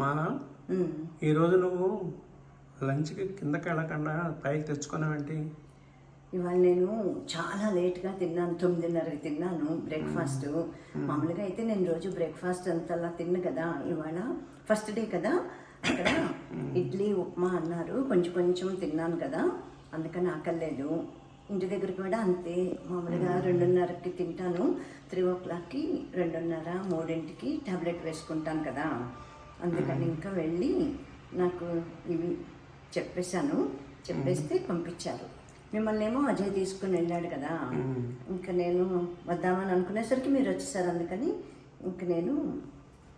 మానా. ఈరోజు నువ్వు లంచ్కి కిందకి వెళ్ళకుండా పైకి తెచ్చుకున్నావేంటి? ఇవాళ నేను చాలా లేట్గా తిన్నాను తొమ్మిదిన్నరకి తిన్నాను బ్రేక్ఫాస్ట్. మామూలుగా అయితే నేను రోజు బ్రేక్ఫాస్ట్ అంతలా తిన్ను కదా ఇవాళ ఫస్ట్ డే కదా. అక్కడ ఇడ్లీ ఉప్మా అన్నారు కొంచెం కొంచెం తిన్నాను కదా అందుకని ఆకలేదు ఇంటి దగ్గర కూడా అంతే మామూలుగా రెండున్నరకి తింటాను. త్రీ ఓ క్లాక్కి రెండున్నర మూడింటికి టాబ్లెట్ వేసుకుంటాను కదా. అందుకని ఇంకా వెళ్ళి నాకు ఇవి చెప్పేశాను. చెప్పేస్తే పంపించారు. మిమ్మల్ని ఏమో అజయ్ తీసుకుని వెళ్ళాడు కదా. ఇంకా నేను వద్దామని అనుకునేసరికి మీరు వచ్చేసారు అందుకని ఇంక నేను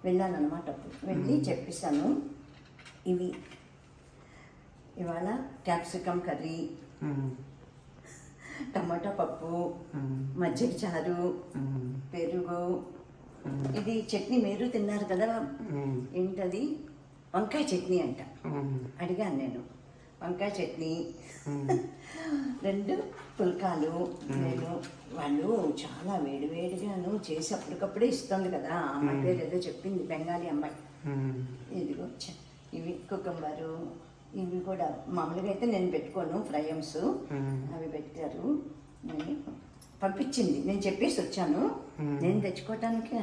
వెళ్ళాను అనమాట అప్పుడు. వెళ్ళి చెప్పేశాను. ఇవి ఇవాళ క్యాప్సికమ్ కర్రీ. టమాటా పప్పు. మజ్జిగ చారు. పెరుగు ఇది చట్నీ మీరు తిన్నారు కదా. ఏంటది? వంకాయ చట్నీ అంట. అడిగాను నేను. వంకాయ చట్నీ. రెండు పుల్కాలు. నేను వాళ్ళు చాలా వేడివేడిగాను చేసి అప్పటికప్పుడే ఇస్తుంది కదా. అమ్మాయి పేరు ఏదో చెప్పింది బెంగాలీ అమ్మాయి. మ్మ్. ఇదిగో ఇవి కుకుంబరు. ఇవి కూడా మామూలుగా అయితే నేను పెట్టుకోను ఫ్రైమ్స్ మ్మ్. అవి పెట్టారు. నేను పంపించింది. నేను చెప్పేసి వచ్చాను. నేను తెచ్చుకోవటానికి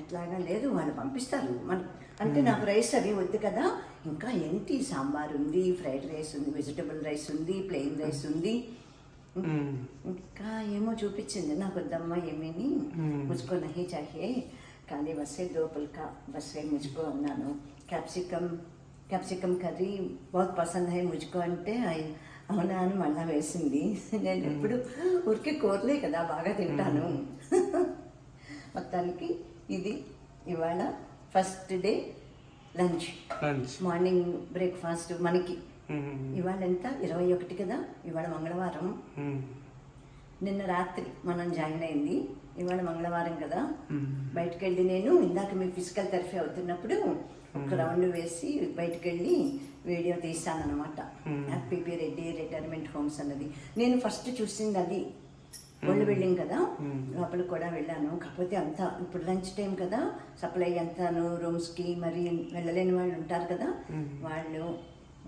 ఎట్లాగా లేదు వాళ్ళు పంపిస్తారు. మన అంటే నాకు రైస్ అవి వద్దు కదా. ఇంకా ఏంటి? సాంబార్ ఉంది ఫ్రైడ్ రైస్ ఉంది వెజిటబుల్ రైస్ ఉంది ప్లెయిన్ రైస్ ఉంది. ఇంకా ఏమో చూపించింది. నాకు వద్దమ్మా ఏమేని ముచ్చుకో నహి చాహియే కానీ వస్తే దో పుల్కా బస్సే ముచ్చుకో అన్నాను. క్యాప్సికమ్ క్యాప్సికమ్ కర్రీ బహుత్ పసంద్ హై ముచ్చుకో అంటే అవునా అని మళ్ళా వేసింది. నేను ఎప్పుడు ఊరికే కూరలే కదా బాగా తింటాను. మొత్తానికి ఇది ఇవాళ first day lunch. Morning breakfast మనకి. ఇవాళ ఎంత? ఇరవై ఒకటి కదా? ఇవాళ మంగళవారం. నిన్న రాత్రి మనం జాయిన్ అయింది. ఇవాళ మంగళవారం కదా. బయటకు వెళ్ళి నేను ఇందాక మీ ఫిజికల్ థెరపీ అవుతున్నప్పుడు ఒక రౌండ్ వేసి బయటకు వెళ్ళి వీడియో తీసాను అనమాట పిపి రెడ్డి రిటైర్మెంట్ హోమ్స్ అన్నది. నేను ఫస్ట్ చూసింది అది. ఒళ్ళు బిల్డింగ్ కదా. లోపల కూడా వెళ్ళాను. కాకపోతే అంతా ఇప్పుడు లంచ్ టైం కదా. సప్లై అంతాను రూమ్స్కి మరి వెళ్ళలేని వాళ్ళు ఉంటారు కదా. వాళ్ళు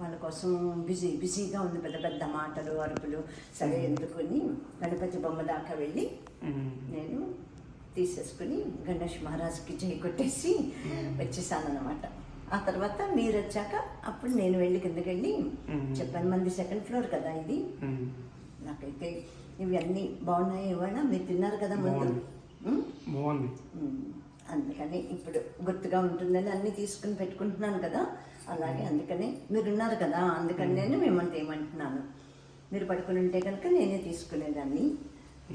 వాళ్ళ కోసం బిజీ బిజీగా ఉంది పెద్ద పెద్ద మాటలు అరుపులు సరే ఎందుకుని గణపతి బొమ్మ దాకా వెళ్ళి. నేను తీసేసుకుని గణేష్ మహారాజ్కి జై కొట్టేసి వచ్చేసాను అనమాట ఆ తర్వాత మీరు వచ్చాక అప్పుడు నేను వెళ్ళి కిందకి వెళ్ళి చెప్పాను మంది సెకండ్ ఫ్లోర్ కదా ఇది. నాకైతే ఇవి అన్నీ బాగున్నాయి ఇవాళ మీరు తిన్నారు కదా ముందు? బాగుంది. అందుకని ఇప్పుడు గుర్తుగా ఉంటుందని అన్నీ తీసుకుని పెట్టుకుంటున్నాను కదా. అలాగే అందుకని మీరు ఉన్నారు కదా అందుకని నేను మిమ్మల్ని ఏమంటున్నాను. మీరు పడుకుని ఉంటే కనుక నేనే తీసుకునేదాన్ని.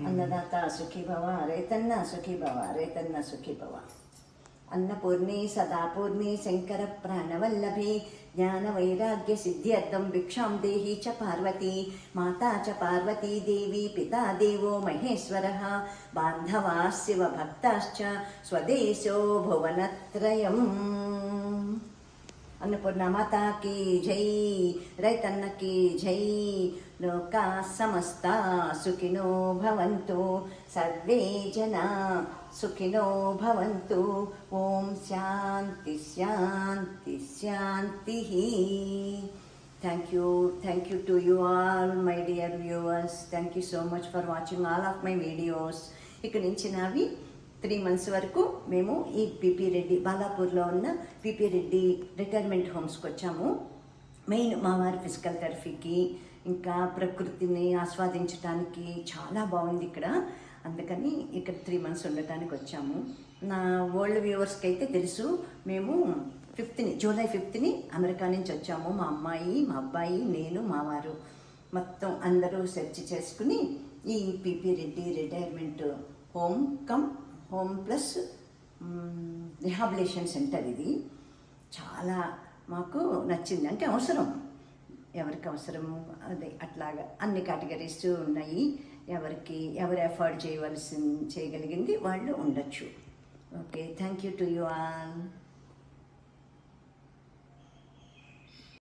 అన్నదాత సుఖీభవ రేతన్న సుఖీభవ రేతన్న సుఖీభవ అన్నపూర్ణి సదాపూర్ణి శంకర ప్రాణవల్లభి జ్ఞాన వైరాగ్య సిద్ధ్యర్థం భిక్షాం దేహి చ పార్వతీ మాతా చ పార్వతీ దేవి పితా దేవో మహేశ్వర బాంధవా శివ భక్తాశ్చ స్వదేశో భువనత్రయం. అన్నపూర్ణ మాతాకి జై రైతన్నకి జై లోకా సమస్త సుఖినో భవంతు సర్వే జనా సుఖినో భవంతు ఓం శాంతి శాంతి శాంతి thank you thank you to you all my dear viewers thank you so much for watching all of my videos ఇక నుంచి నావి త్రీ మంత్స్ వరకు మేము ఈ పిపి రెడ్డి బాలాపూర్లో ఉన్న పిపి రెడ్డి రిటైర్మెంట్ హోమ్స్కి వచ్చాము. మెయిన్ మా వారి ఫిజికల్ థెరపీకి ఇంకా ప్రకృతిని ఆస్వాదించడానికి చాలా బాగుంది ఇక్కడ. అందుకని ఇక్కడ త్రీ మంత్స్ ఉండటానికి వచ్చాము. నా ఓల్డ్ వ్యూవర్స్కి అయితే తెలుసు మేము ఫిఫ్త్ని జూలై ఫిఫ్త్ని అమెరికా నుంచి వచ్చాము. మా అమ్మాయి మా అబ్బాయి నేను మా వారు మొత్తం అందరూ సెర్చ్ చేసుకుని ఈ PP Reddy retirement home cum home plus rehabilitation centre ఇది. చాలా మాకు నచ్చింది. అంటే అవసరం. ఎవరికి అవసరం అదే అట్లాగా అన్ని కేటగిరీస్ ఉన్నాయి. ఎవరికి ఎవరు ఎఫర్డ్ చేయవలసి చేయగలిగింది వాళ్ళు ఉండొచ్చు. Okay. Thank you to you all.